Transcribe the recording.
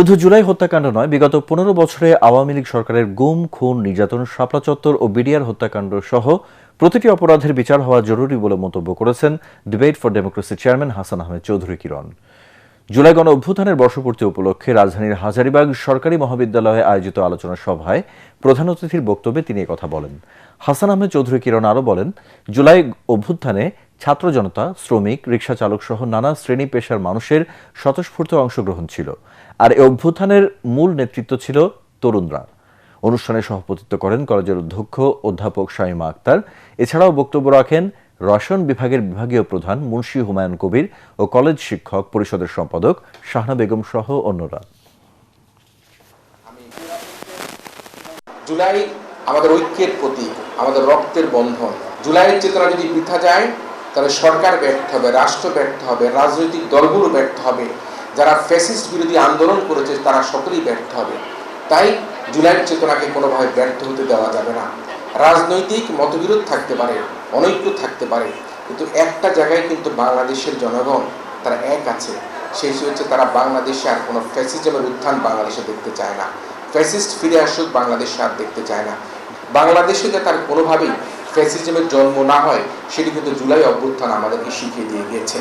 শুধু জুলাই হত্যাকাণ্ড নয়, বিগত পনেরো বছরে আওয়ামী লীগ সরকারের গুম, খুন, নির্যাতন, শাপলা চত্বর ও বিডিআর হত্যাকাণ্ড সহ প্রতিটি অপরাধের বিচার হওয়া জরুরি বলে মন্তব্য করেছেন debate for democracy chairman Hasan Ahmed Chowdhury Kiran. July গণ অভ্যুত্থানের বর্ষপূর্তি উপলক্ষে রাজধানীর হাজারিবাগ সরকারি মহাবিদ্যালয়ে আয়োজিত আলোচনা সভায় প্রধান অতিথির বক্তব্যে তিনি কথা বলেন। হাসান আহমেদ চৌধুরী কিরণ আরও বলেন, জুলাই অভ্যুত্থানে ছাত্র জনতা, শ্রমিক, রিক্সা চালক সহ নানা শ্রেণি পেশার মানুষের স্বতঃস্ফূর্ত অংশগ্রহণ ছিল। আর এই অভ্যুত্থানের মূল নেতৃত্ব ছিল তরুণরা। অনুষ্ঠানে সভাপতিত্ব করেন কলেজের অধ্যক্ষ অধ্যাপক শামিমা আক্তার। এছাড়াও বক্তব্য রাখেন রসায়ন বিভাগের বিভাগীয় প্রধান মুন্সী হুমায়ুন কবির ও কলেজ শিক্ষক পরিষদের সম্পাদক শাহনা বেগম সহ অন্যরা। জুলাই আমাদের ঐক্যের প্রতীক, আমাদের রক্তের বন্ধন। জুলাইয়ের চেতনা যদি বৃথা যায় তাহলে সরকার ব্যর্থ হবে, রাষ্ট্র ব্যর্থ হবে, রাজনৈতিক দলগুলো ব্যর্থ হবে, যারা ফ্যাসিস্ট বিরোধী আন্দোলন করেছে তারা সকলেই ব্যর্থ হবে। তাই জুলাইয়ের চেতনাকে কোনোভাবে ব্যর্থ হতে দেওয়া যাবে না। রাজনৈতিক মতবিরোধ থাকতে পারে, অনৈক্য থাকতে পারে, কিন্তু একটা জায়গায় কিন্তু বাংলাদেশের জনগণ তারা এক আছে, সেই হচ্ছে তারা বাংলাদেশে আর কোনো ফ্যাসিজমের উত্থান বাংলাদেশে দেখতে চায় না। ফ্যাসিস্ট ফিরে আসুক, বাংলাদেশে আর দেখতে চায় না। বাংলাদেশে যে তার কোনোভাবেই ফ্যাসিজমের জন্ম না হয় সেটি কিন্তু জুলাই অভ্যুত্থান আমাদেরকে শিখিয়ে দিয়ে গিয়েছে।